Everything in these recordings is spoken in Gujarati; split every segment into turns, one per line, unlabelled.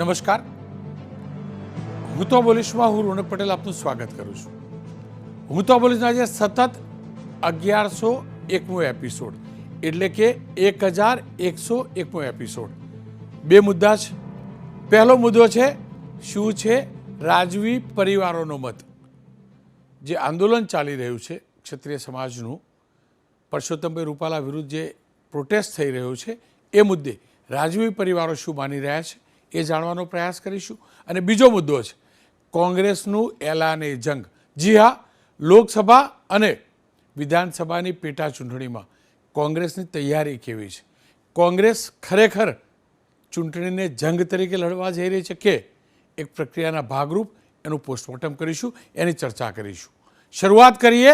નમસ્કાર. હું તો બોલીશમાં હું રોનક પટેલ આપનું સ્વાગત કરું છું. હું તો બોલીશના આજે સતત અગિયારસો એકમો એપિસોડ એટલે કે એક હજાર એકસો એકમો એપિસોડ બે મુદ્દા છે. પહેલો મુદ્દો છે, શું છે રાજવી પરિવારોનો મત? જે આંદોલન ચાલી રહ્યું છે ક્ષત્રિય સમાજનું, પરસોત્તમભાઈ રૂપાલા વિરુદ્ધ જે પ્રોટેસ્ટ થઈ રહ્યો છે, એ મુદ્દે રાજવી પરિવારો શું માની રહ્યા છે? એ જાણવાનો પ્રયાસ કરીશું. અને બીજો મુદ્દો છે, કોંગ્રેસનું એલાન જંગ. જી હા, લોકસભા અને વિધાનસભાની પેટા ચૂંટણીમાં કોંગ્રેસની તૈયારી કેવી છે? કોંગ્રેસ ખરેખર ચૂંટણીને જંગ તરીકે લડવા જઈ રહી છે કે એક પ્રક્રિયાના ભાગરૂપ એનું પોસ્ટમોર્ટમ કરીશું, એની ચર્ચા કરીશું? શરૂઆત કરીએ,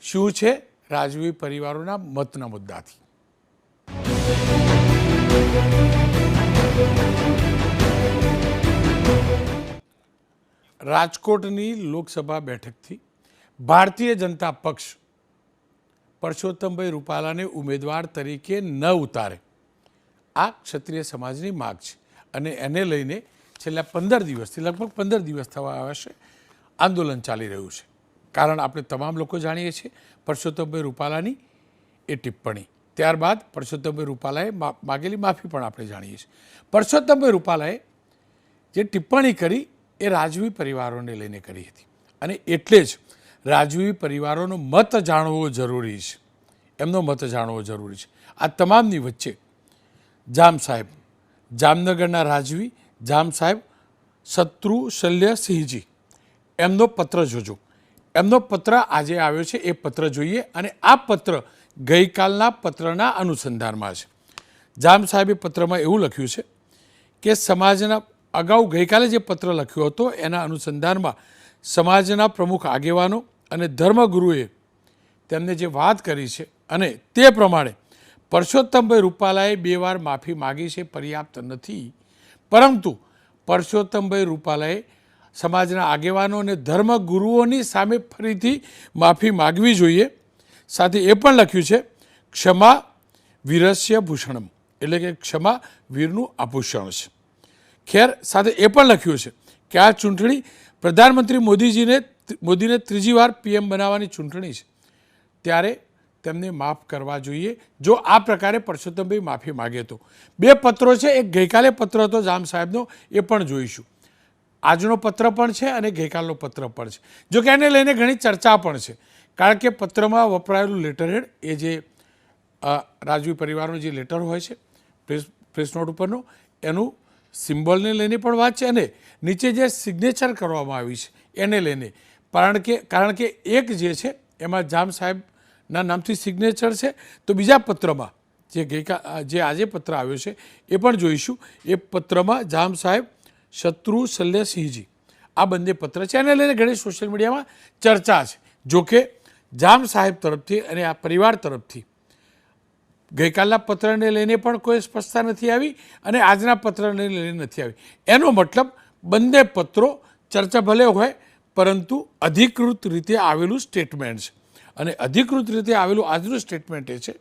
શું છે રાજવી પરિવારોના મતના મુદ્દાથી? રાજકોટની લોકસભા બેઠકથી ભારતીય જનતા પક્ષ પરસોત્તમભાઈ રૂપાલાને ઉમેદવાર તરીકે ન ઉતારે. આ ક્ષત્રિય સમાજની માગ છે અને એને લઈને છેલ્લા પંદર દિવસથી, લગભગ પંદર દિવસ થવા આવ્યા છે, આંદોલન ચાલી રહ્યું છે. કારણ આપણે તમામ લોકો જાણીએ છીએ પરસોત્તમભાઈ રૂપાલાની એ ટિપ્પણી. ત્યારબાદ પરસોત્તમભાઈ રૂપાલાએ માગેલી માફી પણ આપણે જાણીએ છીએ. પરસોત્તમભાઈ રૂપાલાએ જે ટિપ્પણી કરી એ રાજવી પરિવારોને લઈને કરી હતી. અને એટલે જ રાજવી પરિવારોનો મત જાણવો જરૂરી છે. એમનો મત જાણવો જરૂરી છે. આ તમામની વચ્ચે જામ સાહેબ, જામનગરના રાજવી, જામ સાહેબ, શત્રુ શલ્ય સિંહજી, એમનો પત્ર જોજો. એમનો પત્ર આજે આવ્યો છે, એ પત્ર જોઈએ અને આ પત્ર ગઈકાલના પત્રના અનુસંધાનમાં છે. જામ સાહેબે પત્રમાં એવું લખ્યું છે કે સમાજના અગાઉ ગઈકાલે જે પત્ર લખ્યો હતો, એના અનુસંધાનમાં સમાજના પ્રમુખ આગેવાનો અને ધર્મગુરુએ તેમને જે વાત કરી છે અને તે પ્રમાણે પરસોત્તમભાઈ રૂપાલાએ બે વાર માફી માગી છે, પર્યાપ્ત નથી. પરંતુ પરસોત્તમભાઈ રૂપાલાએ સમાજના આગેવાનો અને ધર્મગુરુઓની સામે ફરીથી માફી માગવી જોઈએ. સાથે એ પણ લખ્યું છે, ક્ષમા વીરસ્ય ભૂષણમ એટલે કે ક્ષમા વીરનું આભૂષણ છે. ખેર સાથે એ પણ લખ્યું છે કે આ ચૂંટણી પ્રધાનમંત્રી મોદીજીને મોદીને ત્રીજી વાર પીએમ બનાવવાની ચૂંટણી છે. ત્યારે તેમને માફ કરવા જોઈએ. જો આ પ્રકારે પરસોત્તમભાઈ માફી માગે તો. બે પત્રો છે, એક ગઈકાલે પત્ર હતો જામ સાહેબનો, એ પણ જોઈશું. આજનો પત્ર પણ છે અને ગઈકાલનો પત્ર પણ છે. જો કે એને લઈને ઘણી ચર્ચા પણ છે. કારણ કે પત્રમાં વપરાયેલું લેટરહેડ એ જે રાજવી પરિવારનો જે લેટર હોય છે, પ્રેસ પ્રેસ નોટ ઉપરનો, એનું સિમ્બોલને લઈને પણ વાત છે અને નીચે જે સિગ્નેચર કરવામાં આવી છે, એને લઈને. કારણ કે કારણ કે એક જે છે, એમાં જામ સાહેબના નામથી સિગ્નેચર છે. તો બીજા પત્રમાં જે ગઈકા, જે આજે પત્ર આવ્યો છે, એ પણ જોઈશું. એ પત્રમાં જામ સાહેબ, શત્રુ શલ્યસિંહજી આ બંને પત્ર છે. એને લઈને ઘણી સોશિયલ મીડિયામાં ચર્ચા છે. જોકે જામ સાહેબ તરફથી અને આ પરિવાર તરફથી ગઈકાલના પત્રને લઈને પણ કોઈ સ્પષ્ટતા નથી આવી અને આજના પત્રને લઈને નથી આવી. એનો મતલબ બંને પત્રો ચર્ચા ભલે હોય, પરંતુ અધિકૃત રીતે આવેલું સ્ટેટમેન્ટ છે. અને અધિકૃત રીતે આવેલું આજનું સ્ટેટમેન્ટ એ છે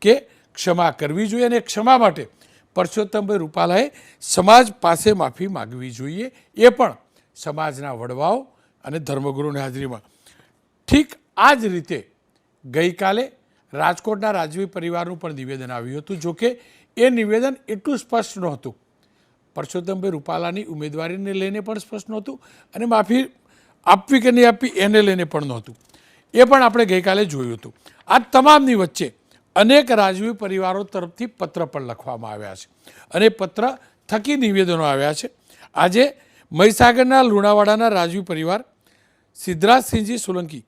કે ક્ષમા કરવી જોઈએ અને ક્ષમા માટે પરસોત્તમભાઈ રૂપાલાએ સમાજ પાસે માફી માગવી જોઈએ એ પણ સમાજના વડવાઓ અને ધર્મગુરુની હાજરીમાં. ઠીક આ જ રીતે ગઈકાલે રાજકોટના રાજવી પરિવારનું પણ નિવેદન આવ્યું હતું. જોકે એ નિવેદન એટલું સ્પષ્ટ નહોતું. પરસોત્તમભાઈ રૂપાલાની ઉમેદવારીને લઈને પણ સ્પષ્ટ નહોતું અને માફી આપવી કે નહીં આપવી એને લઈને પણ નહોતું. એ પણ આપણે ગઈકાલે જોયું હતું. આ તમામની વચ્ચે અનેક રાજવી પરિવારો તરફથી પત્ર પણ લખવામાં આવ્યા છે અને પત્ર થકી નિવેદનો આવ્યા છે. આજે મહીસાગરના લુણાવાડાના રાજવી પરિવાર સિદ્ધરાજસિંહજી સોલંકી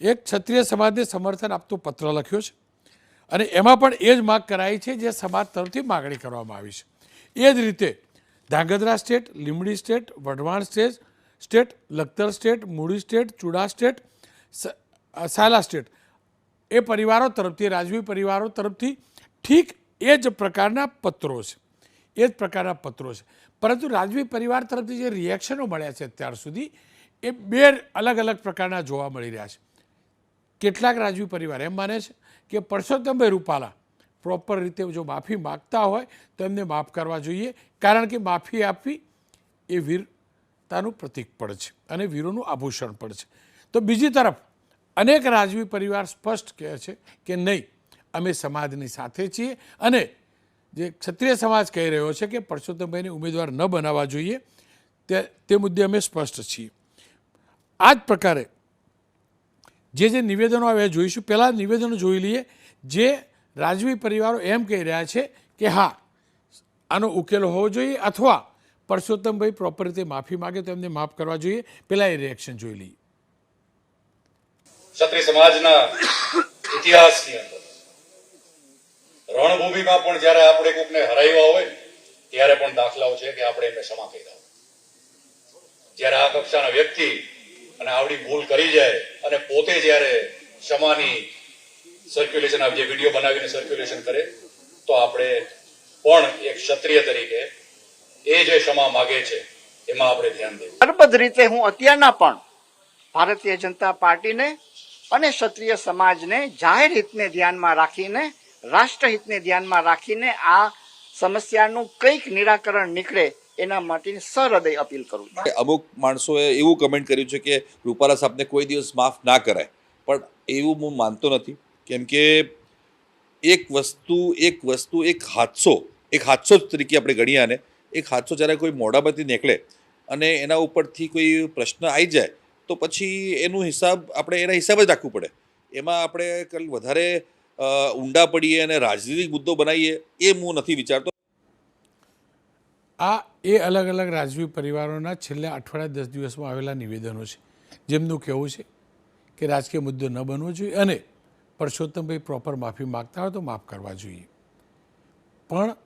એક ક્ષત્રિય સમાજને સમર્થન આપતો પત્ર લખ્યો છે. અને એમાં પણ એ જ માગ કરાઈ છે જે સમાજ તરફથી માગણી કરવામાં આવી છે. એ જ રીતે Dhrangadhra state, Limbdi state, Wadhwan state state, Lakhtar state Muli state, Chuda state Sayla state. એ પરિવારો તરફથી, રાજવી પરિવારો તરફથી ઠીક એ જ પ્રકારના પત્રો છે. એ જ પ્રકારના પત્રો છે. પરંતુ રાજવી પરિવાર તરફથી જે રિએક્શનો મળ્યા છે અત્યાર સુધી, એ બે અલગ અલગ પ્રકારના જોવા મળી રહ્યા છે. કેટલાક રાજવી પરિવાર એમ માને છે કે પરસોત્તમભાઈ રૂપાલા પ્રોપર રીતે જો માફી માગતા હોય તો એમને માફ કરવા જોઈએ, કારણ કે માફી આપવી એ વીરતાનું પ્રતીક પણ છે અને વીરોનું આભૂષણ પણ છે. તો બીજી તરફ અનેક રાજવી પરિવાર સ્પષ્ટ કહે છે કે નહીં, અમે સમાજની સાથે છીએ અને જે ક્ષત્રિય સમાજ કહી રહ્યો છે કે પરસોત્તમભાઈને ઉમેદવાર ન બનાવવા જોઈએ, તે તે મુદ્દે અમે સ્પષ્ટ છીએ. આ જ પ્રકારે જે જે નિવેદનો એ જોઈશું. પહેલાં નિવેદનો જોઈ લઈએ. જે રાજવી પરિવારો એમ કહી રહ્યા છે કે હા, આનો ઉકેલ હોવો જોઈએ અથવા પરસોત્તમભાઈ પ્રોપર રીતે માફી માગે તો એમને માફ કરવા જોઈએ. પહેલાં એ રિએક્શન જોઈ લઈએ.
ક્ષત્રિય સમાજના ઇતિહાસની અંદર. રણભૂમિમાં પણ જ્યારે આપણે કોકને હરાવ્યા હોય, ત્યારે પણ દાખલાઓ છે કે આપણે એમને ક્ષમા કહી દઉં જ્યારે આ કક્ષાના વ્યક્તિ અને આવડી ભૂલ કરી જાય અને પોતે જ્યારે ક્ષમાની સર્ક્યુલેશન જે વીડિયો બનાવીને સર્ક્યુલેશન કરે, તો આપણે પણ એક ક્ષત્રિય તરીકે એ જે ક્ષમા માગે છે, એમાં આપણે ધ્યાન દેવું.
હરબદ્ધ રીતે હું અત્યારના પણ ભારતીય જનતા પાર્ટીને અને ક્ષત્રિય સમાજને જાહેર હિતને ધ્યાનમાં રાખીને, રાષ્ટ્રહિતને ધ્યાનમાં રાખીને આ સમસ્યાનું કંઈક નિરાકરણ નીકળે એના માટેની સહૃદય અપીલ કરું છું.
અમુક માણસોએ એવું કમેન્ટ કર્યું છે કે રૂપાલા સાહેબને કોઈ દિવસ માફ ના કરાય. પણ એવું હું માનતો નથી. કેમ કે એક વસ્તુ એક વસ્તુ, એક હાદસો એક હાદસો જ તરીકે આપણે ગણીએ એક હાદસો જ્યારે કોઈ મોઢામાંથી નીકળે અને એના ઉપરથી કોઈ પ્રશ્ન આવી જાય, તો પછી એનું હિસાબ આપણે એના હિસાબ જ રાખવું પડે. એમાં આપણે વધારે ઊંડા પડીએ અને રાજનીતિક મુદ્દો બનાવીએ એ હું નથી વિચારતો.
આ એ અલગ અલગ રાજવી પરિવારોના છેલ્લા અઠવાડિયા દસ દિવસમાં આવેલા નિવેદનો છે. જેમનું કહેવું છે કે રાજકીય મુદ્દો ન બનવો જોઈએ અને પરસોત્તમભાઈ પ્રોપર માફી માગતા હોય તો માફ કરવા જોઈએ. પણ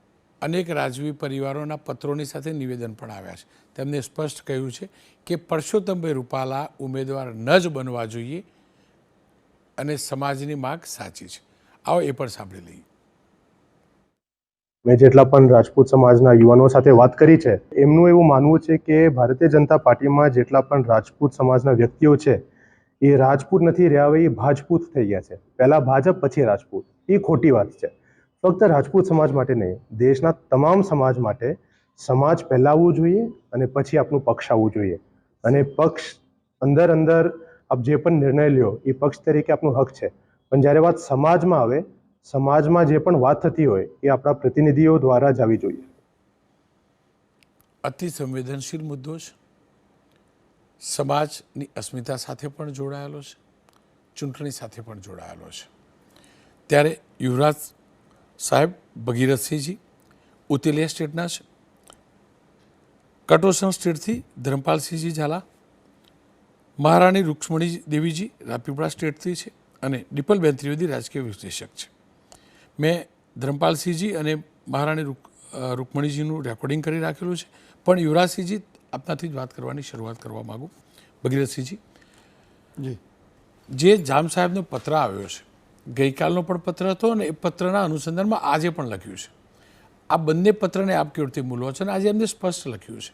અનેક રાજવી પરિવારોના પત્રોની સાથે નિવેદન પણ આવ્યા છે. તેમને સ્પષ્ટ કહ્યું છે કે પરસોત્તમભાઈ રૂપાલા ઉમેદવાર ન જ બનવા જોઈએ અને સમાજની માગ સાચી છે. આવો એ પણ સાંભળી લઈએ.
મેં જેટલા પણ રાજપૂત સમાજના યુવાનો સાથે વાત કરી છે, એમનું એવું માનવું છે કે ભારતીય જનતા પાર્ટીમાં જેટલા પણ રાજપૂત સમાજના વ્યક્તિઓ છે, એ રાજપૂત નથી રહ્યા હવે એ ભાજપૂત થઈ ગયા છે. પહેલાં ભાજપ, પછી રાજપૂત. એ ખોટી વાત છે. ફક્ત રાજપૂત સમાજ માટે નહીં, દેશના તમામ સમાજ માટે સમાજ પહેલાં આવવું જોઈએ અને પછી આપનું પક્ષ આવવું જોઈએ. અને પક્ષ અંદર અંદર આપ જે પણ નિર્ણય લ્યો, એ પક્ષ તરીકે આપનું હક છે. પણ જ્યારે વાત સમાજમાં આવે સમાજમાં જે પણ વાત થતી હોય એ આપણા પ્રતિનિધિઓ દ્વારા જ આવી જોઈએ.
અતિ સંવેદનશીલ મુદ્દો છે. સમાજની અસ્મિતા સાથે પણ જોડાયેલો છે. ચૂંટણી સાથે પણ જોડાયેલો છે. ત્યારે યુવરાજ સાહેબ ભગીરથસિંહજી ઉતેલિયા સ્ટેટના છે. કટોસન સ્ટેટથી ધર્મપાલસિંહજી ઝાલા, મહારાણી રૂક્ષ્મણી દેવીજી રાપીપળા સ્ટેટથી છે અને ડિપલબેન ત્રિવેદી રાજકીય વિશ્લેષક છે. મેં ધર્મપાલસિંહજી અને મહારાણી રૂક રૂકમણીજીનું રેકોર્ડિંગ કરી રાખેલું છે. પણ યુવરાજસિંહજી આપનાથી જ વાત કરવાની શરૂઆત કરવા માગું. ભગીરથસિંહજી.
જી.
જે જામ સાહેબનો પત્ર આવ્યો છે ગઈકાલનો પણ પત્ર હતો અને એ પત્રના અનુસંધાનમાં આજે પણ લખ્યું છે. આ બંને પત્રને આપ કેવી મૂલવો છો અને આજે એમને સ્પષ્ટ લખ્યું છે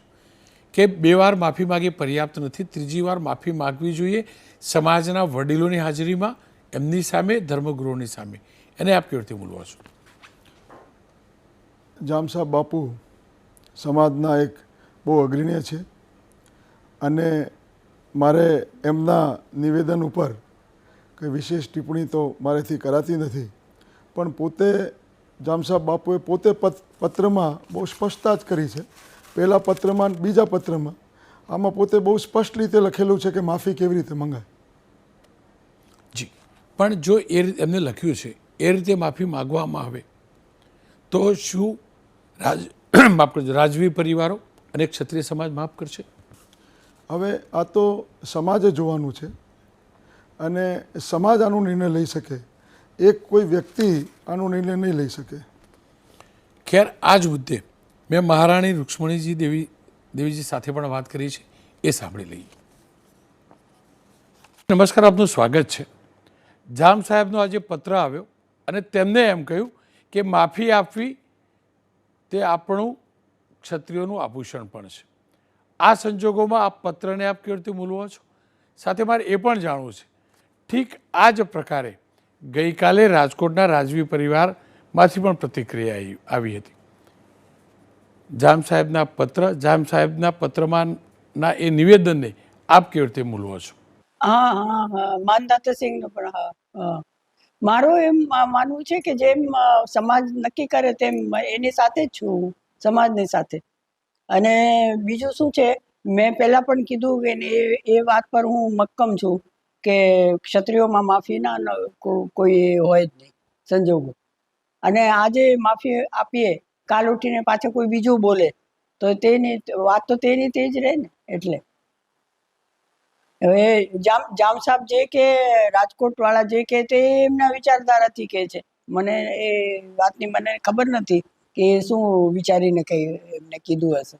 કે બે વાર માફી માગી પર્યાપ્ત નથી ત્રીજી વાર માફી માગવી જોઈએ સમાજના વડીલોની હાજરીમાં એમની સામે ધર્મગુરુઓની સામે. એને આપ કેવી રીતે મૂલવો છો?
જામસાબ બાપુ સમાજના એક બહુ અગ્રણીય છે અને મારે એમના નિવેદન ઉપર કંઈ વિશેષ ટિપ્પણી તો મારેથી કરાતી નથી પણ પોતે જામસાબ બાપુએ પોતે પત- પત્રમાં બહુ સ્પષ્ટતા જ કરી છે. પહેલાં પત્રમાં બીજા પત્રમાં આમાં પોતે બહુ સ્પષ્ટ રીતે લખેલું છે કે માફી કેવી રીતે મંગાય.
જી. પણ જો એ રીતે એમને લખ્યું છે એ રીતે માફી માગવામાં આવે. તો શું રાજ માફ કરજો રાજવી પરિવારો અને ક્ષત્રિય સમાજ માફ કરશે?
હવે આ તો સમાજે જોવાનું છે અને સમાજ આનો નિર્ણય લઈ શકે. એક કોઈ વ્યક્તિ આનો નિર્ણય નહીં લઈ શકે.
ખેર આ જ મુદ્દે મેં મહારાણી રૂક્ષ્મણીજી દેવી દેવીજી સાથે પણ વાત કરી છે એ સાંભળી લઈએ. નમસ્કાર આપનું સ્વાગત છે. જામ સાહેબનો આજે પત્ર આવ્યો અને તેમને એમ કહ્યું કે માફી આપવી તે આપણું ક્ષત્રિયોનું આભૂષણ પણ છે. આ સંજોગોમાં આપ પત્રને આપ કેવી રીતે મૂલવો છો? સાથે મારે એ પણ જાણવું છે. ઠીક આ જ પ્રકારે ગઈકાલે રાજકોટના રાજવી પરિવારમાંથી પણ પ્રતિક્રિયા આવી- હતી. જામ સાહેબના પત્ર, જામ સાહેબના પત્રમાંના એ નિવેદનને આપ કેવી રીતે મૂલવો છો?
હા હા હા, માનદાતા સિંહનું પણ હા. મારું એમ માનવું છે કે જેમ સમાજ નક્કી કરે તેમ એની સાથે જ છું સમાજની સાથે. અને બીજું શું છે, મેં પહેલાં પણ કીધું કે એ વાત પર હું મક્કમ છું કે ક્ષત્રિયોમાં માફી ના કોઈ હોય જ નહીં, સંજોગો. અને આજે માફી આપીએ, કાલ ઉઠીને પાછળ કોઈ બીજું બોલે, તો તેની, વાત તો તેની તે જ રહે ને, એટલે. હવે જામ જામ સાહેબ જે કે રાજકોટ વાળા જે કે તે એમના વિચારધારાથી કહે છે. મને એ વાતની મને ખબર નથી કે શું વિચારીને કઈ એમને કીધું હશે.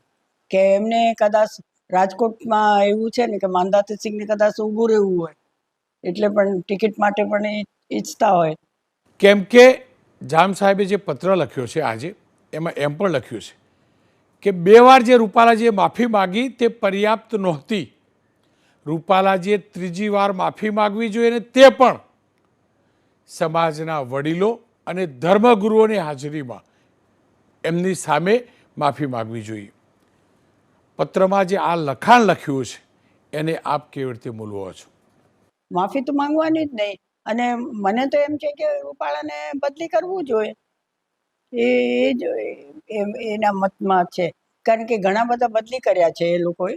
કે એમને કદાચ રાજકોટમાં એવું છે ને કે માંદાતા સિંહને કદાચ ઊભું રહેવું હોય. એટલે પણ ટિકિટ માટે પણ ઈચ્છતા હોય.
કેમ કે જામ સાહેબે જે પત્ર લખ્યો છે આજે, એમાં એમ પણ લખ્યું છે કે બે વાર જે રૂપાલાજીએ માફી માગી તે પર્યાપ્ત નહોતી. રૂપાલાજીએ ત્રીજી વાર માફી માગવી જોઈએ અને તે પણ સમાજના વડીલો અને ધર્મગુરુઓની હાજરીમાં એમની સામે માફી માગવી જોઈએ. પત્રમાં જે આ લખાણ લખ્યું છે, એને આપ કેવી રીતે મૂલવો છો?
માફી તો માંગવાની જ નહીં, અને મને તો એમ છે કે રૂપાળાને બદલી કરવું જોઈએ. એ જ એના મતમાં છે. કારણ કે ઘણા બધા બદલી કર્યા છે એ લોકોએ.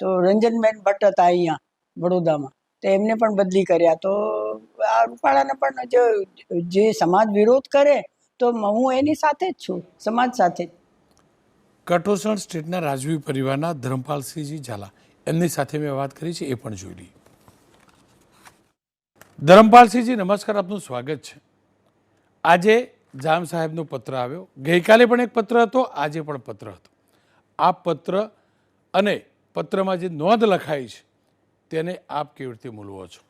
તો રંજનબેન ભટ્ટ હતા અહીંયા વડોદરામાં. તો એમને પણ બદલી કર્યા. તો આ રૂપાળાને પણ જો જે સમાજ વિરોધ કરે, તો હું એની સાથે જ છું, સમાજ સાથે જ.
કટોસણ સ્ટેટના રાજવી પરિવારના ધરમપાલસિંહજી ઝાલા. એમની સાથે મેં વાત કરી છે, એ પણ જોઈ લઈએ. ધરમપાલસિંહજી, નમસ્કાર, આપનું સ્વાગત છે. આજે જામ સાહેબનો પત્ર આવ્યો. ગઈકાલે પણ એક પત્ર હતો, આજે પણ પત્ર હતો. આ પત્ર અને પત્રમાં જે નોંધ લખાઈ છે તેને આપ કેવી રીતે મૂલવો છો?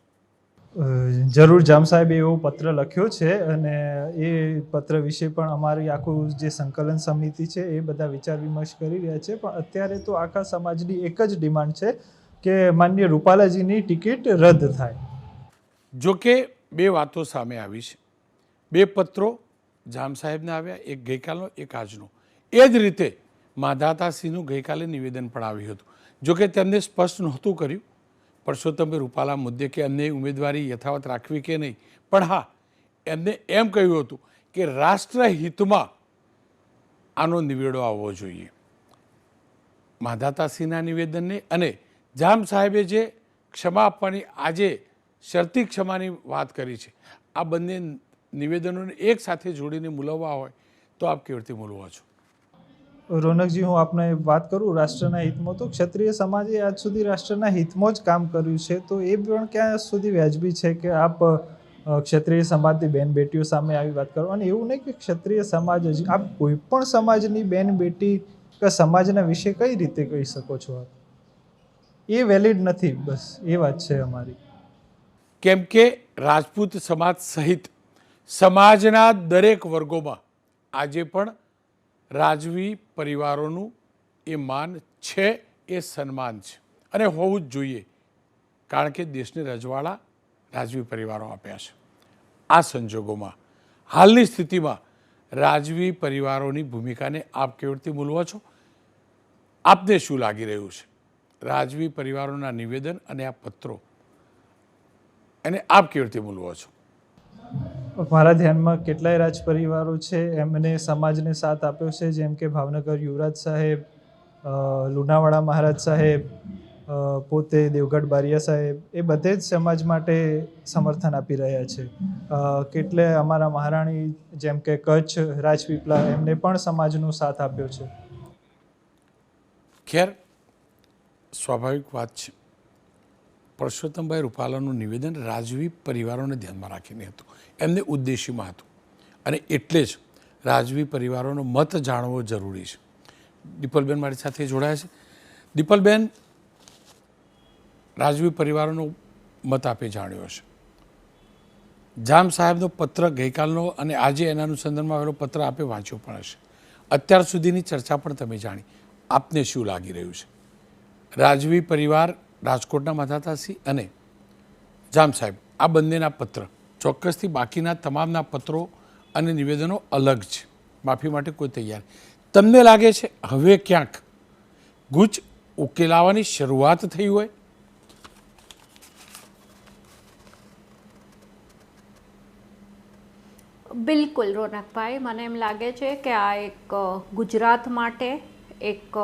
જરૂર જામ સાહેબે એવો પત્ર લખ્યો છે અને એ પત્ર વિશે પણ અમારી આખું જે સંકલન સમિતિ છે એ બધા વિચાર વિમર્શ કરી રહ્યા છે. પણ અત્યારે તો આખા સમાજની એક જ ડિમાન્ડ છે કે માન્ય રૂપાલાજીની ટિકિટ રદ થાય.
જો કે બે વાતો સામે આવી છે. બે પત્રો જામ સાહેબને આવ્યા એક ગઈકાલનો એક આજનો. એ જ રીતે માધાતાસિંહનું ગઈકાલે નિવેદન પણ આવ્યું હતું. જો કે તેમને સ્પષ્ટ નહોતું કર્યું. પરસોત્તમભાઈ રૂપાલા મુદ્દે કે એમને ઉમેદવારી યથાવત રાખવી કે નહીં? પણ હા, એમને એમ કહ્યું હતું કે રાષ્ટ્રહિતમાં આનો નિવેડો આવવો જોઈએ. માધાતાસિંહના નિવેદનને અને જામ સાહેબે જે ક્ષમા આપવાની, આજે શરતી ક્ષમાની વાત કરી છે, આ બંને નિવેદનોને એક સાથે જોડીને મૂલવવા હોય તો આપ કેવી રીતે મૂલવો છો?
રોનકજી, હું આપને વાત કરું, રાષ્ટ્રના હિતમાં તો ક્ષત્રિય સમાજે આજ સુધી રાષ્ટ્રના હિતમાં જ કામ કર્યું છે. તો એ પણ ક્યાં સુધી વ્યાજબી છે કે આપ ક્ષત્રિય સમાજની બેન બેટીઓ સામે આવી વાત કરો? અને એવું નહીં કે ક્ષત્રિય સમાજ જ, આપ કોઈ પણ સમાજની બેન બેટી કે સમાજના વિશે કઈ રીતે કહી શકો છો આપ? એ વેલિડ નથી, બસ એ વાત છે અમારી.
કેમ કે રાજપૂત સમાજ સહિત સમાજના દરેક વર્ગોમાં આજે પણ રાજવી પરિવારોનું એ માન છે, એ સન્માન છે. અને હોવું જ જોઈએ, કારણ કે દેશને રજવાડા રાજવી પરિવારો આપ્યા છે. આ સંજોગોમાં, હાલની સ્થિતિમાં રાજવી પરિવારોની ભૂમિકાને આપ કેવી રીતે મૂલવો છો? આપને શું લાગી રહ્યું છે? રાજવી પરિવારોના નિવેદન અને આ પત્રો એને આપ કેવી રીતે મૂલવો છો?
મારા ધ્યાનમાં કેટલાય રાજ પરિવારો છે, એમને સમાજને સાથ આપ્યો છે, જેમ કે ભાવનગર યુવરાજ સાહેબ લુણાવાડા મહારાજ સાહેબ પોતે દેવગઢ બારિયા સાહેબ, એ બધે જ સમાજ માટે સમર્થન આપી રહ્યા છે. કેટલે અમારા મહારાણી જેમ કે કચ્છ, રાજપીપળા, એમને પણ સમાજનો સાથ આપ્યો છે.
ખેર, સ્વાભાવિક વાત છે. પરસોત્તમભાઈ રૂપાલાનું નિવેદન રાજવી પરિવારોને ધ્યાનમાં રાખીને હતું. એમને ઉદ્દેશ્યમાં હતું. અને એટલે જ રાજવી પરિવારોનો મત જાણવો જરૂરી છે. દીપલબેન મારી સાથે જોડાયા છે. દીપલબેન, રાજવી પરિવારોનો મત આપે જાણ્યો હશે. જામ સાહેબનો પત્ર ગઈકાલનો અને આજે એના અનુસંધાનમાં આવેલો પત્ર આપે વાંચ્યો પણ હશે. અત્યાર સુધીની ચર્ચા પણ તમે જાણી. આપને શું લાગી રહ્યું છે? રાજવી પરિવાર રાજકોટના મધાતાસિંહ અને જામ સાહેબ, આ બંનેના પત્ર, ચોક્કસથી બાકીના તમામના પત્રો અને નિવેદનો અલગ છે માફી માટે કોઈ તૈયાર. તમને લાગે છે હવે ક્યાંક ગૂંચ ઉકેલાવાની શરૂઆત થઈ હોય
બિલકુલ રોનકભાઈ, મને એમ લાગે છે કે આ એક ગુજરાત માટે એક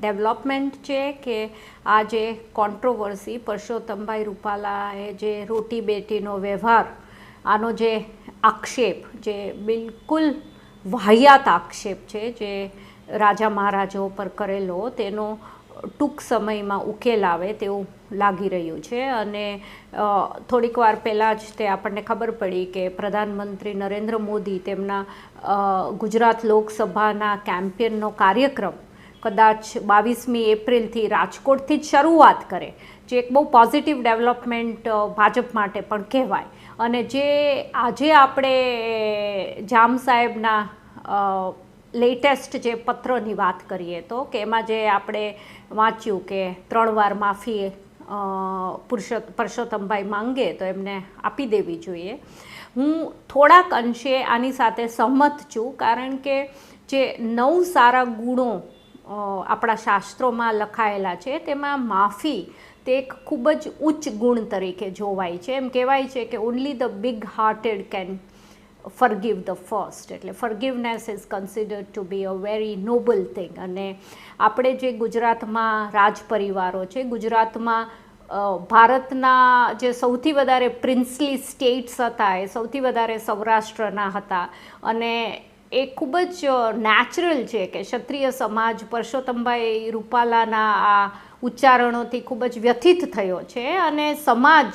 ડેવલપમેન્ટ છે કે આ જે કોન્ટ્રોવર્સી પરસોત્તમભાઈ રૂપાલાએ જે રોટી બેટીનો વ્યવહાર, આનો જે આક્ષેપ, જે બિલકુલ વાહિયાત આક્ષેપ છે, જે રાજા મહારાજાઓ પર કરેલો, તેનો ટૂંક સમયમાં ઉકેલ આવે તેવું લાગી રહ્યું છે. અને થોડીક વાર પહેલાં જ તે આપણને ખબર પડી કે પ્રધાનમંત્રી નરેન્દ્ર મોદી તેમના ગુજરાત લોકસભાના કેમ્પેનનો કાર્યક્રમ કદાચ બાવીસમી એપ્રિલથી રાજકોટથી જ શરૂઆત કરે. જે એક બહુ પોઝિટિવ ડેવલપમેન્ટ ભાજપ માટે પણ કહેવાય. અને જે આજે આપણે જામ સાહેબના લેટેસ્ટ જે પત્રની વાત કરીએ તો કે એમાં જે આપણે વાંચ્યું કે ત્રણ વાર માફી પુરુષોત્ત, પરસોત્તમભાઈ માંગે તો એમને આપી દેવી જોઈએ. હું થોડાક અંશે આની સાથે સહમત છું, કારણ કે જે નવ સારા ગુણો આપણા શાસ્ત્રોમાં લખાયેલા છે, તેમાં માફી તે એક ખૂબ જ ઉચ્ચ ગુણ તરીકે જોવાય છે. એમ કહેવાય છે કે only the big hearted can forgive the first એટલે forgiveness is considered to be a very noble thing અને આપણે જે ગુજરાતમાં રાજ પરિવારો છે, ગુજરાતમાં ભારતના જે સૌથી વધારે પ્રિન્સલી સ્ટેટ્સ હતા, એ સૌથી વધારે સૌરાષ્ટ્રના હતા. અને એ ખૂબ જ નેચરલ છે કે ક્ષત્રિય સમાજ પરસોત્તમભાઈ રૂપાલાના આ ઉચ્ચારણોથી ખૂબ જ વ્યથિત થયો છે. અને સમાજ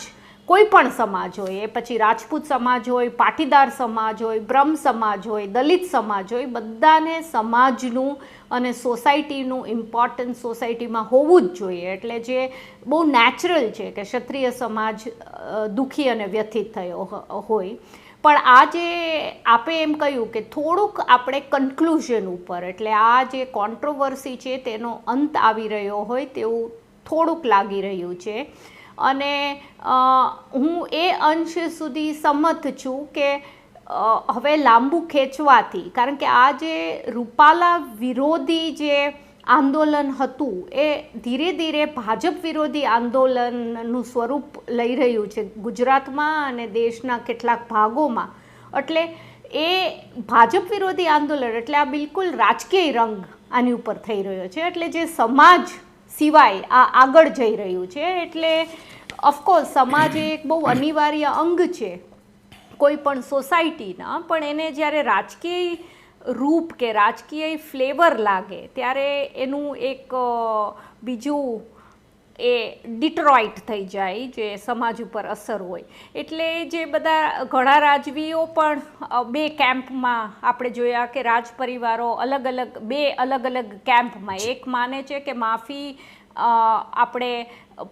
કોઈ પણ સમાજ હોય, એ પછી રાજપૂત સમાજ હોય, પાટીદાર સમાજ હોય, બ્રહ્મ સમાજ હોય, દલિત સમાજ હોય બધાને સમાજનું અને સોસાયટીનું ઇમ્પોર્ટન્સ સોસાયટીમાં હોવું જ જોઈએ. એટલે જે બહુ નેચરલ છે કે ક્ષત્રિય સમાજ દુઃખી અને વ્યથિત થયો હોય. પણ આ જે આપે એમ કહ્યું કે થોડુંક આપણે કન્ક્લુઝન ઉપર, એટલે આ જે કોન્ટ્રોવર્સી છે તેનો અંત આવી રહ્યો હોય તેવું થોડુંક લાગી રહ્યું છે. અને હું એ અંશ સુધી સંમત છું કે હવે લાંબુ ખેંચવાથી. કારણ કે આ જે રૂપાલા વિરોધી જે આંદોલન હતું, એ ધીરે ધીરે ભાજપ વિરોધી આંદોલનનું સ્વરૂપ લઈ રહ્યું છે ગુજરાતમાં અને દેશના કેટલાક ભાગોમાં. એટલે એ ભાજપ વિરોધી આંદોલન, એટલે આ બિલકુલ રાજકીય રંગ આની ઉપર થઈ રહ્યો છે. એટલે જે સમાજ સિવાય આ આગળ જઈ રહ્યું છે. એટલે ઓફકોર્સ સમાજ એક બહુ અનિવાર્ય અંગ છે કોઈ પણ સોસાયટીના. પણ એને જ્યારે રાજકીય રૂપ કે રાજકીય ફ્લેવર લાગે, ત્યારે એનું એક બીજું એ ડિટ્રોઇટ થઈ જાય, જે સમાજ ઉપર અસર હોય. એટલે જે બધા ઘણા રાજવીઓ પણ બે કેમ્પમાં આપણે જોયા કે રાજ પરિવારો અલગ અલગ, બે અલગ અલગ કેમ્પમાં. એક માને છે કે માફી આપણે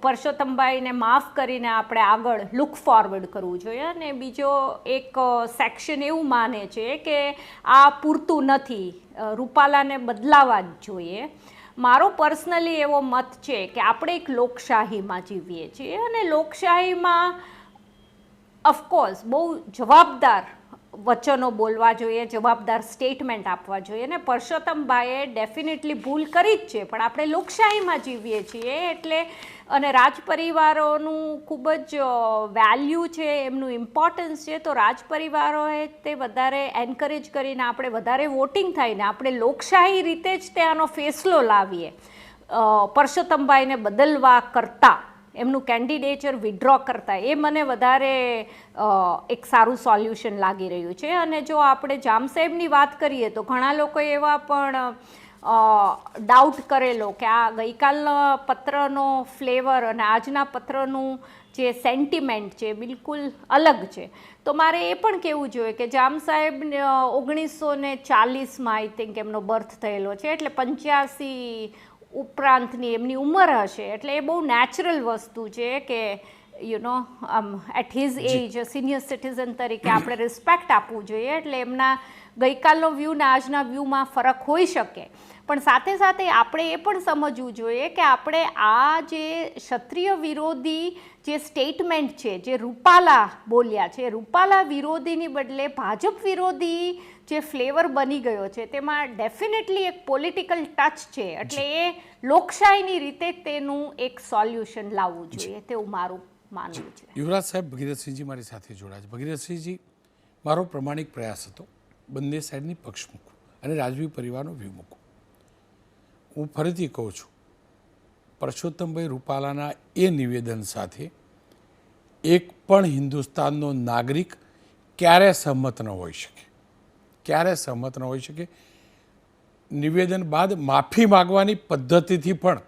પરસોત્તમભાઈને માફ કરીને આપણે આગળ લુક ફોરવર્ડ કરવું જોઈએ અને બીજો એક સેક્શન એવું માને છે કે આ પૂરતું નથી. રૂપાલાને બદલાવા જ જોઈએ. મારો પર્સનલી એવો મત છે કે આપણે એક લોકશાહીમાં જીવીએ છીએ અને લોકશાહીમાં ઓફકોર્સ બહુ જવાબદાર વચનો બોલવા જોઈએ, જવાબદાર સ્ટેટમેન્ટ આપવા જોઈએ અને પરસોત્તમભાઈએ ડેફિનેટલી ભૂલ કરી જ છે, પણ આપણે લોકશાહીમાં જીવીએ છીએ એટલે અને રાજ પરિવારોનું ખૂબ જ વેલ્યુ છે, એમનું ઇમ્પોર્ટન્સ છે, તો રાજ પરિવારોએ તે વધારે એન્કરેજ કરીને આપણે વધારે વોટિંગ થાય ને આપણે લોકશાહી રીતે જ તે આનો ફેસલો લાવીએ. પરસોત્તમભાઈને બદલવા કરતાં એમનું કેન્ડિડેચર વિડ્રો કરતા એ મને વધારે એક સારું સોલ્યુશન લાગી રહ્યું છે. અને જો આપણે જામ સાહેબની વાત કરીએ તો ઘણા લોકો એવા પણ ડાઉટ કરેલો કે આ ગઈકાલના પત્રનો ફ્લેવર અને આજના પત્રનું જે સેન્ટિમેન્ટ છે બિલકુલ અલગ છે. તો મારે એ પણ કહેવું જોઈએ કે જામ સાહેબ ઓગણીસો ને ચાલીસમાં આઈ થિંક એમનો બર્થ થયેલો છે. એટલે પંચ્યાસી ઉપરાંતની એમની ઉંમર હશે. એટલે એ બહુ નેચરલ વસ્તુ છે કે યુ નો આમ at his age senior citizen તરીકે આપણે રિસ્પેક્ટ આપવું જોઈએ. એટલે એમના ગઈકાલનો વ્યૂ ને આજના વ્યૂમાં ફરક હોઈ શકે. પણ સાથે સાથે આપણે એ પણ સમજવું જોઈએ કે આપણે આ જે ક્ષત્રિય વિરોધી જે સ્ટેટમેન્ટ છે જે રૂપાલા બોલ્યા છે રૂપાલા વિરોધીની બદલે ભાજપ વિરોધી જે ફ્લેવર બની ગયો છે તેમાં ડેફિનેટલી એક પોલિટિકલ ટચ છે. એટલે એ લોકશાહીની રીતે તેનું એક સોલ્યુશન લાવવું જોઈએ તેવું મારું માનવું છે.
યુવરાજ સાહેબ ભગીરથસિંહજી મારી સાથે જોડાયા છે. ભગીરથસિંહજી મારો પ્રમાણિક પ્રયાસ હતો બંને સાઈડની પક્ષ મૂકું અને રાજવી પરિવારનો વ્યૂ મૂકું હું ફરીથી કહું છું પરસોત્તમભાઈ રૂપાલાના એ નિવેદન સાથે એક પણ હિન્દુસ્તાનનો નાગરિક ક્યારે સહમત ન હોઈ શકે. ક્યારે સહમત ન હોઈ શકે? નિવેદન બાદ માફી માગવાની પદ્ધતિથી પણ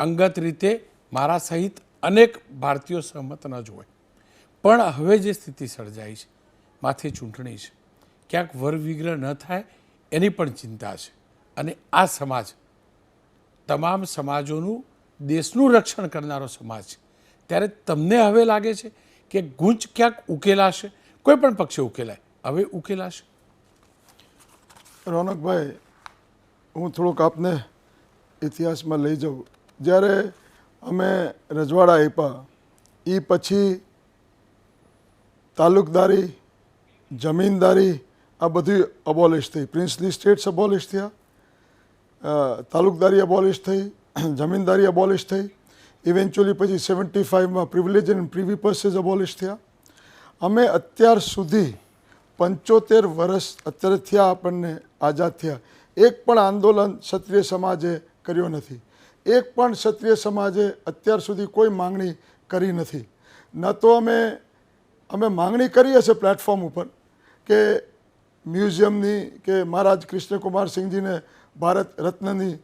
અંગત રીતે મારા સહિત અનેક ભારતીયો સહમત ન જ હોય. પણ હવે જે સ્થિતિ સર્જાઈ છે, માથે ચૂંટણી છે, ક્યાંક વર વિગ્રહ ન થાય, એની પણ ચિંતા છે. અને આ સમાજ, તમામ સમાજોનું, દેશનું રક્ષણ કરનારો સમાજ છે. ત્યારે તમને હવે લાગે છે કે ગુંચ ક્યાંક ઉકેલાશે? કોઈ પણ પક્ષે ઉકેલાય. હવે ઉકેલાશે.
રોનકભાઈ હું થોડુંક આપને ઇતિહાસમાં લઈ જાઉં. જ્યારે અમે રજવાડા આપ્યા એ પછી તાલુકદારી જમીનદારી આ બધી અબોલિશ થઈ. પ્રિન્સલી સ્ટેટ્સ અબોલિશ થયા. અ, તાલુકદારી અબોલિશ થઈ જમીનદારી અબોલિશ થઈ. ઇવેન્ચ્યુઅલી પછી seventy ફાઇવમાં privilege and privy purses abolish થયા. અમે અત્યાર સુધી પંચોતેર વર્ષ અત્યારે થયા આપણને આઝાદ થયા. એક પણ આંદોલન ક્ષત્રિય સમાજે કર્યો નથી. એક પણ ક્ષત્રિય સમાજે અત્યાર સુધી કોઈ માંગણી કરી નથી. ન તો અમે અમે માંગણી કરી હશે પ્લેટફોર્મ ઉપર કે મ્યુઝિયમની કે મહારાજ કૃષ્ણકુમાર સિંહજીને ભારત રત્નની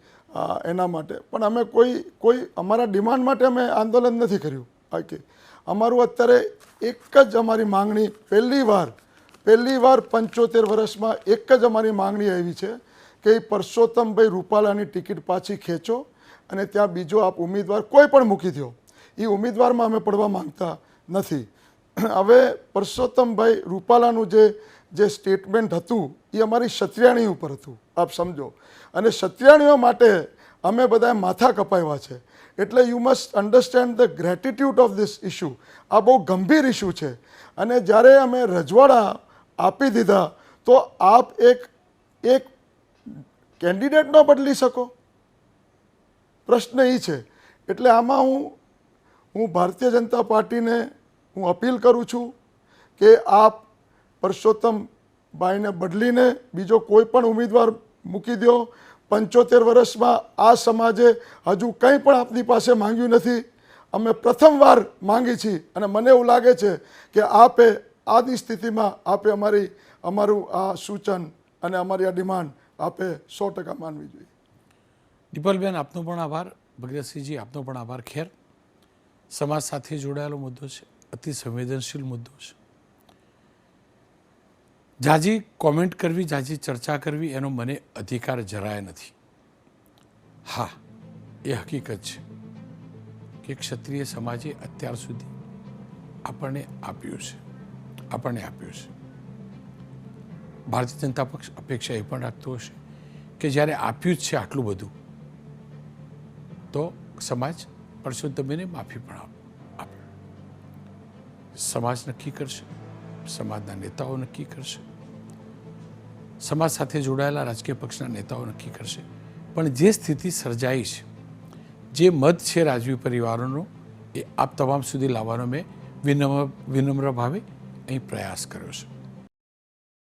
એના માટે. પણ અમે કોઈ કોઈ અમારા ડિમાન્ડ માટે અમે આંદોલન નથી કર્યું. ઓકે. અમારું અત્યારે એક જ અમારી માંગણી પહેલી વાર પહેલી વાર પંચોતેર વર્ષમાં એક જ અમારી માંગણી આવી છે કે પરસોત્તમભાઈ રૂપાલાની ટિકિટ પાછી ખેંચો અને ત્યાં બીજો આપ ઉમેદવાર કોઈ પણ મૂકી દો એ ઉમેદવારમાં અમે પડવા માંગતા નથી. હવે પરસોત્તમભાઈ રૂપાલાનું જે જે સ્ટેટમેન્ટ હતું, એ અમારી ક્ષત્રિયાણી ઉપર હતું, આપ સમજો. અને ક્ષત્રિયાણીઓ માટે અમે બધાએ માથા કપાવ્યા છે. એટલે you must understand the gratitude of this issue આ બહુ ગંભીર ઇશ્યુ છે. અને જ્યારે અમે રજવાડા આપી દીધા, તો આપ એક એક કેન્ડિડેટ ન બદલી શકો. પ્રશ્ન એ છે. એટલે આમાં હું હું ભારતીય જનતા પાર્ટીને હું અપીલ કરું છું કે આપ પરસોત્તમભાઈને બદલીને બીજો કોઈ પણ ઉમેદવાર મૂકી દો. પંચોતેર વર્ષમાં આ સમાજે હજુ કંઈ પણ આપની પાસે માંગ્યું નથી. અમે પ્રથમવાર માંગી છીએ અને મને એવું લાગે છે કે આપે આની સ્થિતિમાં આપે અમારી, અમારું આ સૂચન અને અમારી આ ડિમાન્ડ આપે સો ટકા માનવી જોઈએ.
દીપલબેન, આપનો પણ આભાર. ભગીરથસિંહજી આપનો પણ આભાર. ખેર, સમાજ સાથે જોડાયેલો મુદ્દો છે. અતિ સંવેદનશીલ મુદ્દો છે. જાજી કોમેન્ટ કરવી, જાજી ચર્ચા કરવી, એનો મને અધિકાર જરાય નથી. હા, એ હકીકત છે કે ક્ષત્રિય સમાજે અત્યાર સુધી આપણને આપ્યું છે. આપણને આપ્યું છે. ભારતીય જનતા પક્ષ અપેક્ષા એ પણ રાખતો હશે કે જ્યારે આપ્યું જ છે આટલું બધું, તો સમાજ પરસોત્તમીને માફી પણ આપ- સમાજ નક્કી કરશે, સમાજના નેતાઓ નક્કી કરશે, સમાજ સાથે જોડાયેલા રાજકીય પક્ષના નેતાઓ નક્કી કરશે. પણ જે સ્થિતિ સર્જાઈ છે, જે મત છે રાજવી પરિવારોનો, એ આપ તમામ સુધી લાવવાનો મેં વિનમ્ર વિનમ્ર ભાવે અહીં પ્રયાસ કર્યો છે.